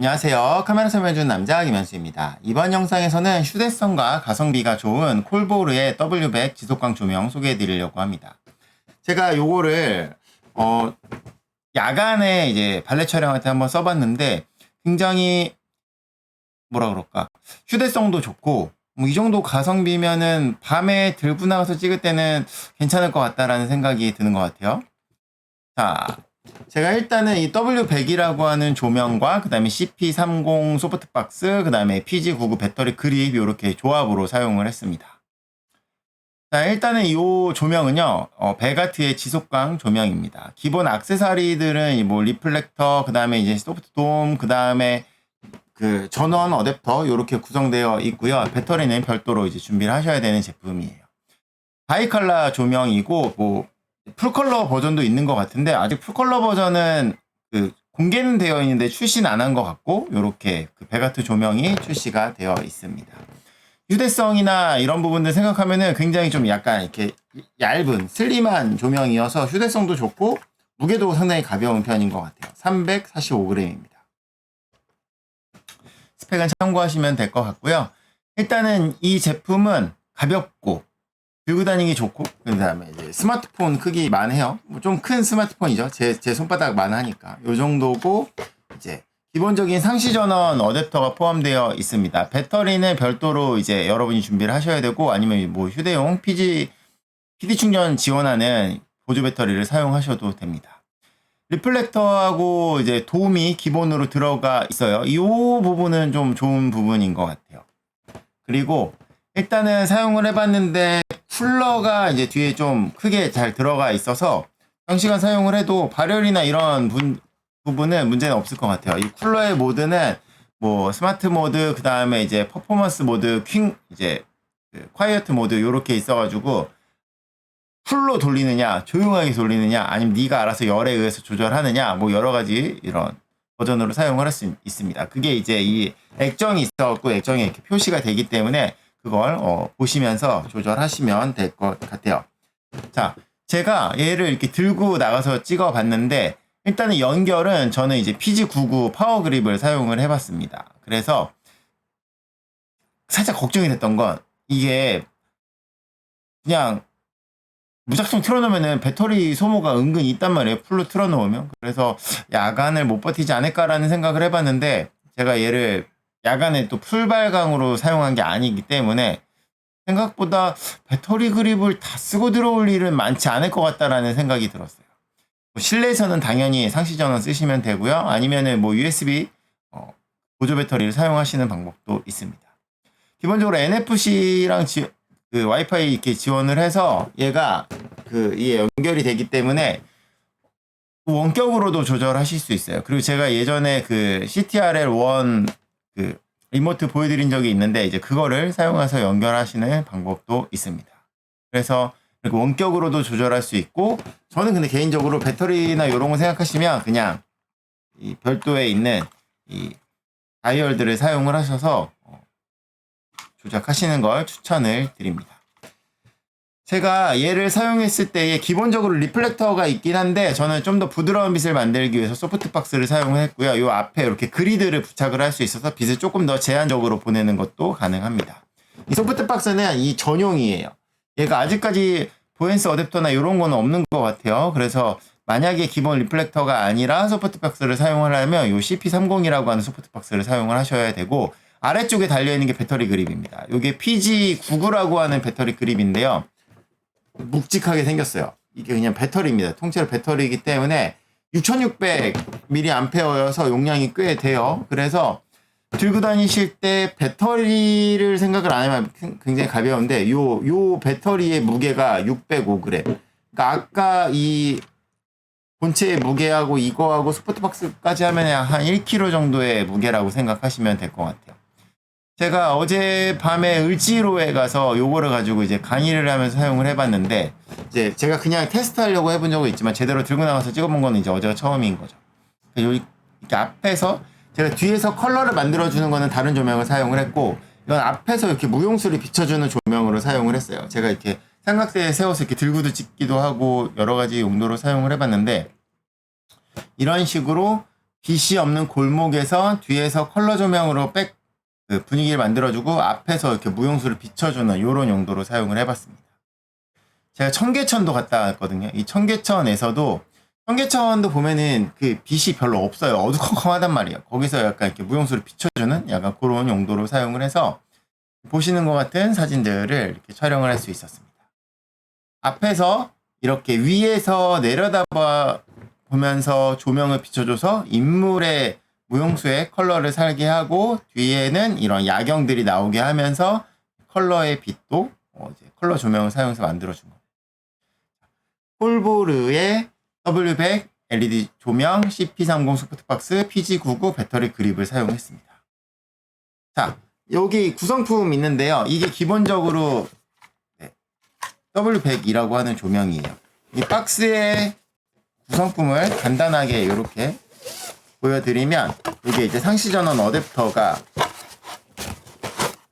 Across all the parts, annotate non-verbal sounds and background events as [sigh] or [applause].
안녕하세요. 카메라 설명해주는 남자 김현수입니다. 이번 영상에서는 휴대성과 가성비가 좋은 콜보르의 W100 지속광 조명 소개해드리려고 합니다. 제가 요거를 어 야간에 이제 발레 촬영할 때 한번 써봤는데 굉장히 뭐라 그럴까 휴대성도 좋고 뭐 이 정도 가성비면은 밤에 들고 나가서 찍을 때는 괜찮을 것 같다라는 생각이 드는 것 같아요. 자, 제가 일단은 이 W100이라고 하는 조명과 그 다음에 CP30 소프트박스, 그 다음에 PG99 배터리 그립 이렇게 조합으로 사용을 했습니다. 자, 일단은 이 조명은요, 어, 베가트의 지속광 조명입니다. 기본 악세사리들은 뭐 리플렉터, 그 다음에 이제 소프트 돔, 그 다음에 그 전원 어댑터 이렇게 구성되어 있고요. 배터리는 별도로 이제 준비를 하셔야 되는 제품이에요. 바이칼라 조명이고 뭐 풀컬러 버전도 있는 것 같은데 아직 풀컬러 버전은 그 공개는 되어 있는데 출시는 안 한 것 같고 이렇게 그 베가트 조명이 출시가 되어 있습니다. 휴대성이나 이런 부분들 생각하면은 굉장히 좀 약간 이렇게 얇은 슬림한 조명이어서 휴대성도 좋고 무게도 상당히 가벼운 편인 것 같아요. 345g입니다. 스펙은 참고하시면 될 것 같고요. 일단은 이 제품은 가볍고 들고 다니기 좋고 그다음에 이제 스마트폰 크기만 해요. 뭐 좀 큰 스마트폰이죠. 제 제 손바닥만 하니까 요 정도고 이제 기본적인 상시 전원 어댑터가 포함되어 있습니다. 배터리는 별도로 이제 여러분이 준비를 하셔야 되고 아니면 뭐 휴대용 PG PD 충전 지원하는 보조 배터리를 사용하셔도 됩니다. 리플렉터하고 이제 도움이 기본으로 들어가 있어요. 이 부분은 좀 좋은 부분인 것 같아요. 그리고 일단은 사용을 해봤는데 쿨러가 이제 뒤에 좀 크게 잘 들어가 있어서 장시간 사용을 해도 발열이나 이런 분, 부분은 문제는 없을 것 같아요. 이 쿨러의 모드는 뭐 스마트 모드, 그 다음에 이제 퍼포먼스 모드, 퀸, 이제 그 콰이어트 모드 요렇게 있어가지고 풀로 돌리느냐, 조용하게 돌리느냐, 아니면 네가 알아서 열에 의해서 조절하느냐, 뭐 여러 가지 이런 버전으로 사용을 할 수 있습니다. 그게 이제 이 액정이 있어갖고 액정에 이렇게 표시가 되기 때문에 그걸 어, 보시면서 조절하시면 될 것 같아요. 자, 제가 얘를 이렇게 들고 나가서 찍어 봤는데 일단은 연결은 저는 이제 PG99 파워 그립을 사용을 해봤습니다. 그래서 살짝 걱정이 됐던 건 이게 그냥 무작정 틀어놓으면은 배터리 소모가 은근히 있단 말이에요. 풀로 틀어놓으면. 그래서 야간을 못 버티지 않을까라는 생각을 해봤는데 제가 얘를 야간에 또 풀발광으로 사용한 게 아니기 때문에 생각보다 배터리 그립을 다 쓰고 들어올 일은 많지 않을 것 같다라는 생각이 들었어요. 뭐 실내에서는 당연히 상시 전원 쓰시면 되고요. 아니면은 뭐 USB 어, 보조 배터리를 사용하시는 방법도 있습니다. 기본적으로 NFC랑 지, 그 와이파이 이렇게 지원을 해서 얘가 그 이게 연결이 되기 때문에 원격으로도 조절하실 수 있어요. 그리고 제가 예전에 그 CTRL 1 그 리모트 보여드린 적이 있는데 이제 그거를 사용해서 연결하시는 방법도 있습니다. 그래서 원격으로도 조절할 수 있고 저는 근데 개인적으로 배터리나 이런 거 생각하시면 그냥 이 별도에 있는 이 다이얼들을 사용을 하셔서 어, 조작하시는 걸 추천을 드립니다. 제가 얘를 사용했을 때에 기본적으로 리플렉터가 있긴 한데 저는 좀 더 부드러운 빛을 만들기 위해서 소프트박스를 사용을 했고요. 이 앞에 이렇게 그리드를 부착을 할 수 있어서 빛을 조금 더 제한적으로 보내는 것도 가능합니다. 이 소프트박스는 이 전용이에요. 얘가 아직까지 보엔스 어댑터나 이런 거는 없는 것 같아요. 그래서 만약에 기본 리플렉터가 아니라 소프트박스를 사용을 하면 이 CP30이라고 하는 소프트박스를 사용을 하셔야 되고 아래쪽에 달려있는 게 배터리 그립입니다. 이게 PG99라고 하는 배터리 그립인데요. 묵직하게 생겼어요. 이게 그냥 배터리입니다. 통째로 배터리이기 때문에 6600mAh여서 용량이 꽤 돼요. 그래서 들고 다니실 때 배터리를 생각을 안 하면 굉장히 가벼운데 요, 요 배터리의 무게가 605g. 그러니까 아까 이 본체의 무게하고 이거하고 스포트박스까지 하면 한 1kg 정도의 무게라고 생각하시면 될 것 같아요. 제가 어제 밤에 을지로에 가서 요거를 가지고 이제 강의를 하면서 사용을 해봤는데 이제 제가 그냥 테스트하려고 해본 적은 있지만 제대로 들고 나가서 찍어본 거는 이제 어제가 처음인 거죠. 이렇게 앞에서 제가 뒤에서 컬러를 만들어주는 거는 다른 조명을 사용을 했고 이건 앞에서 이렇게 무용수를 비춰주는 조명으로 사용을 했어요. 제가 이렇게 삼각대에 세워서 이렇게 들고도 찍기도 하고 여러 가지 용도로 사용을 해봤는데 이런 식으로 빛이 없는 골목에서 뒤에서 컬러 조명으로 백, 그 분위기를 만들어주고 앞에서 이렇게 무용수를 비춰주는 이런 용도로 사용을 해봤습니다. 제가 청계천도 갔다 왔거든요. 이 청계천에서도 청계천도 보면은 그 빛이 별로 없어요. 어두컴컴하단 말이에요. 거기서 약간 이렇게 무용수를 비춰주는 약간 그런 용도로 사용을 해서 보시는 것 같은 사진들을 이렇게 촬영을 할 수 있었습니다. 앞에서 이렇게 위에서 내려다봐 보면서 조명을 비춰줘서 인물의 무용수의 컬러를 살게 하고 뒤에는 이런 야경들이 나오게 하면서 컬러의 빛도 어, 이제 컬러 조명을 사용해서 만들어준 겁니다. 폴보르의 W100 LED 조명 CP30 소프트박스 PG99 배터리 그립을 사용했습니다. 자, 여기 구성품 있는데요. 이게 기본적으로 네, W100이라고 하는 조명이에요. 이 박스에 구성품을 간단하게 이렇게 보여드리면 이게 이제 상시 전원 어댑터가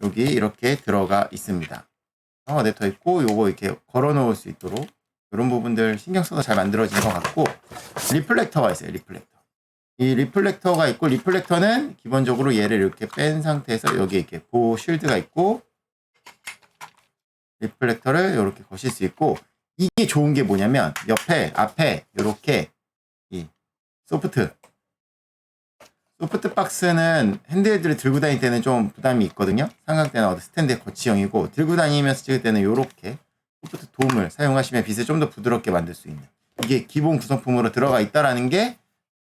여기 이렇게 들어가 있습니다. 어댑터 있고 요거 이렇게 걸어 놓을 수 있도록 이런 부분들 신경 써서 잘 만들어진 것 같고 리플렉터가 있어요. 리플렉터. 이 리플렉터가 있고 리플렉터는 기본적으로 얘를 이렇게 뺀 상태에서 여기 이렇게 보호 쉴드가 있고 리플렉터를 이렇게 거실 수 있고 이게 좋은 게 뭐냐면 옆에 앞에 이렇게 이 소프트 소프트 박스는 핸드헬드를 들고 다닐 때는 좀 부담이 있거든요. 삼각대나 어디 스탠드에 거치형이고 들고 다니면서 찍을 때는 이렇게 소프트 돔을 사용하시면 빛을 좀 더 부드럽게 만들 수 있는 이게 기본 구성품으로 들어가 있다라는 게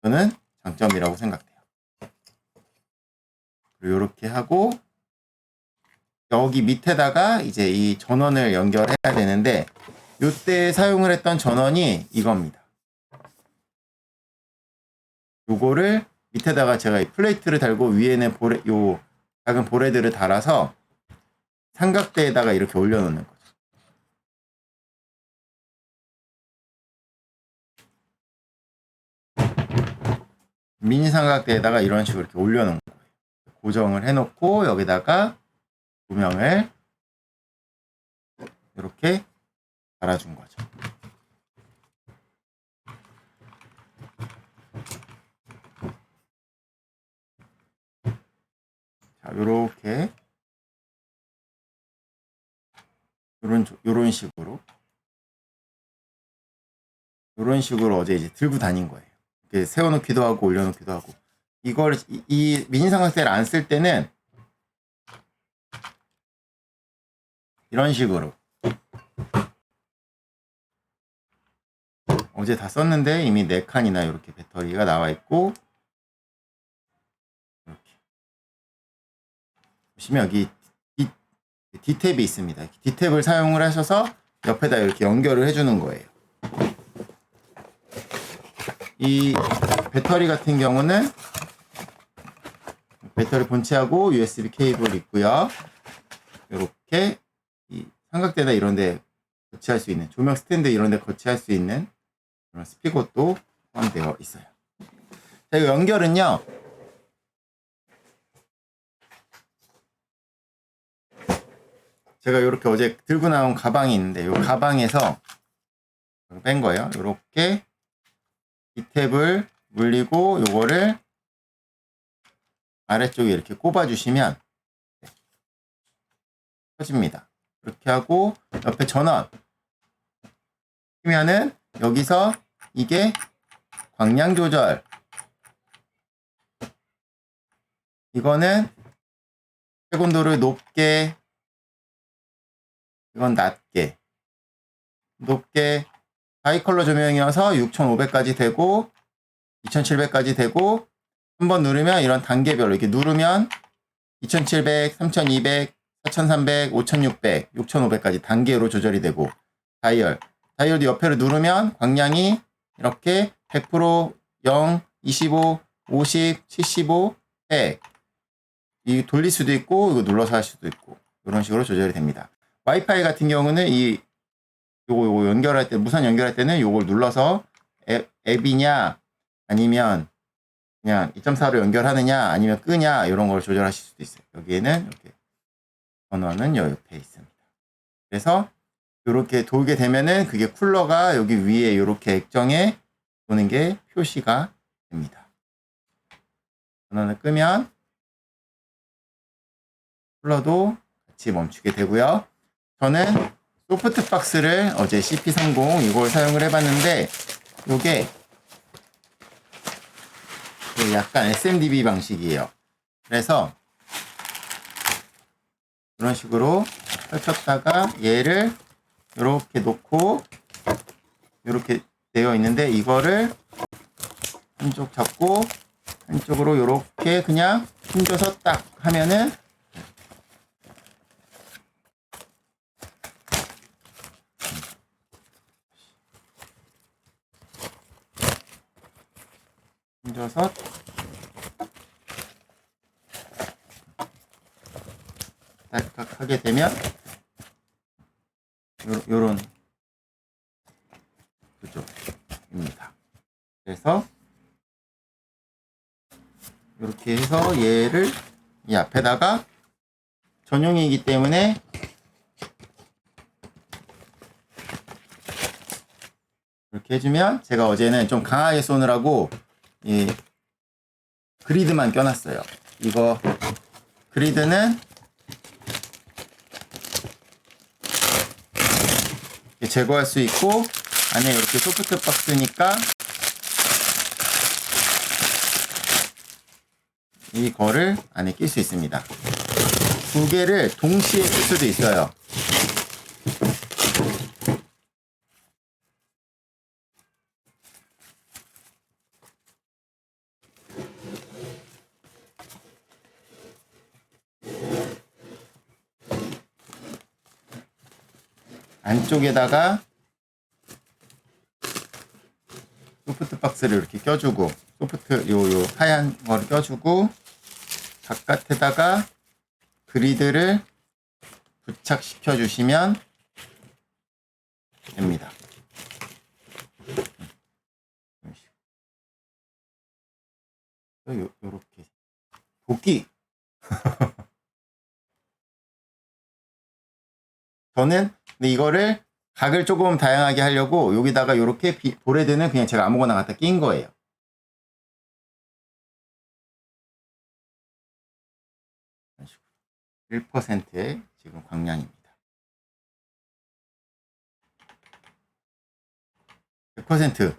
저는 장점이라고 생각돼요. 그리고 이렇게 하고 여기 밑에다가 이제 이 전원을 연결해야 되는데 이때 사용을 했던 전원이 이겁니다. 요거를 밑에다가 제가 이 플레이트를 달고 위에는 보레, 요 작은 보레들을 달아서 삼각대에다가 이렇게 올려놓는 거죠. 미니 삼각대에다가 이런 식으로 이렇게 올려놓은 거예요. 고정을 해놓고 여기다가 조명을 이렇게 달아준 거죠. 자, 요렇게 요런 조- 요런 식으로. 요런 식으로 어제 이제 들고 다닌 거예요. 이렇게 세워놓기도 하고 올려놓기도 하고. 이걸 이, 이 미니 삼각대를 안 쓸 때는 이런 식으로. 어제 다 썼는데 이미 4칸이나 이렇게 배터리가 나와 있고. 이렇게. 보시면 여기 D탭이 있습니다. D탭을 사용을 하셔서 옆에다 이렇게 연결을 해주는 거예요. 이 배터리 같은 경우는 배터리 본체하고 USB 케이블 있고요. 이렇게 이 삼각대나 이런 데 거치할 수 있는 조명 스탠드 이런 데 거치할 수 있는 그런 스피커도 포함되어 있어요. 자, 이 연결은요. 제가 이렇게 어제 들고 나온 가방이 있는데 이 가방에서 뺀 거예요. 이렇게 이 탭을 물리고 요거를 아래쪽에 이렇게 꼽아 주시면 켜집니다. 이렇게 하고 옆에 전원 키면은 여기서 이게 광량 조절 이거는 채곤도를 높게 이건 낮게 높게 하이컬러 조명이어서 6500까지 되고 2700까지 되고 한번 누르면 이런 단계별로 이렇게 누르면 2700, 3200, 4300, 5600, 6500까지 단계로 조절이 되고 다이얼 다이얼도 옆에로 누르면 광량이 이렇게 100%, 0, 25, 50, 75, 100. 이 돌릴 수도 있고 이거 눌러서 할 수도 있고 이런 식으로 조절이 됩니다. 와이파이 같은 경우는 이 요거 요거 연결할 때 무선 연결할 때는 요걸 눌러서 앱, 앱이냐 아니면 그냥 2.4로 연결하느냐 아니면 끄냐 이런 걸 조절하실 수도 있어요. 여기에는 이렇게 전원은 요 옆에 있습니다. 그래서 이렇게 돌게 되면은 그게 쿨러가 여기 위에 이렇게 액정에 도는 게 표시가 됩니다. 전원을 끄면 쿨러도 같이 멈추게 되고요. 저는 소프트 박스를 어제 CP30 이걸 사용을 해봤는데 이게 그 약간 SMDB 방식이에요. 그래서 이런 식으로 펼쳤다가 얘를 이렇게 놓고 이렇게 되어 있는데 이거를 한쪽 잡고 한쪽으로 이렇게 그냥 힘줘서 딱 하면은 힘줘서 딸깍 하게 되면 요, 요런 구조입니다. 그래서 이렇게 해서 얘를 이 앞에다가 전용이기 때문에 이렇게 해주면 제가 어제는 좀 강하게 쏘느라고 이 그리드만 껴놨어요. 이거 그리드는 이렇게 제거할 수 있고 안에 이렇게 소프트 박스니까 이거를 안에 낄 수 있습니다. 두 개를 동시에 낄 수도 있어요. 안쪽에다가 소프트 박스를 이렇게 껴주고 소프트 요 요 하얀 거를 껴주고 바깥에다가 그리드를 부착시켜 주시면 됩니다. 요, 요, 요렇게. 도끼. [laughs] 저는 근데 이거를 각을 조금 다양하게 하려고 여기다가 이렇게 보레드는 그냥 제가 아무거나 갖다 낀 거예요. 이런 식으로 1%의 지금 광량입니다. 100%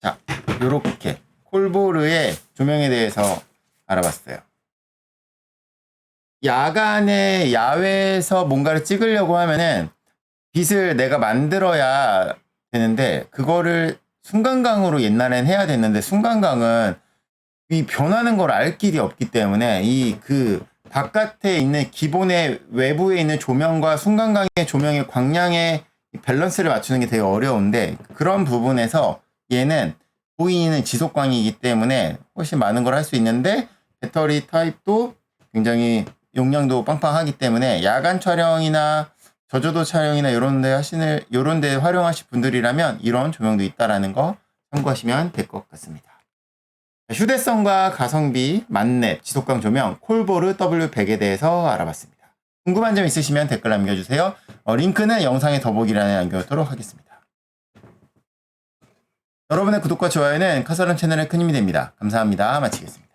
자, 요렇게 콜보르의 조명에 대해서 알아봤어요. 야간에 야외에서 뭔가를 찍으려고 하면은 빛을 내가 만들어야 되는데 그거를 순간광으로 옛날엔 해야 됐는데 순간광은 이 변하는 걸 알 길이 없기 때문에 이 그 바깥에 있는 기본의 외부에 있는 조명과 순간광의 조명의 광량의 밸런스를 맞추는 게 되게 어려운데 그런 부분에서 얘는 보이는 지속광이기 때문에 훨씬 많은 걸 할 수 있는데 배터리 타입도 굉장히 용량도 빵빵하기 때문에 야간 촬영이나 저조도 촬영이나 이런 데 하시는 이런 데 활용하실 분들이라면 이런 조명도 있다라는 거 참고하시면 될 것 같습니다. 휴대성과 가성비, 만렙, 지속광 조명, 콜보르 W100에 대해서 알아봤습니다. 궁금한 점 있으시면 댓글 남겨주세요. 어, 링크는 영상의 더보기란에 남겨놓도록 하겠습니다. 여러분의 구독과 좋아요는 카사론 채널에 큰 힘이 됩니다. 감사합니다. 마치겠습니다.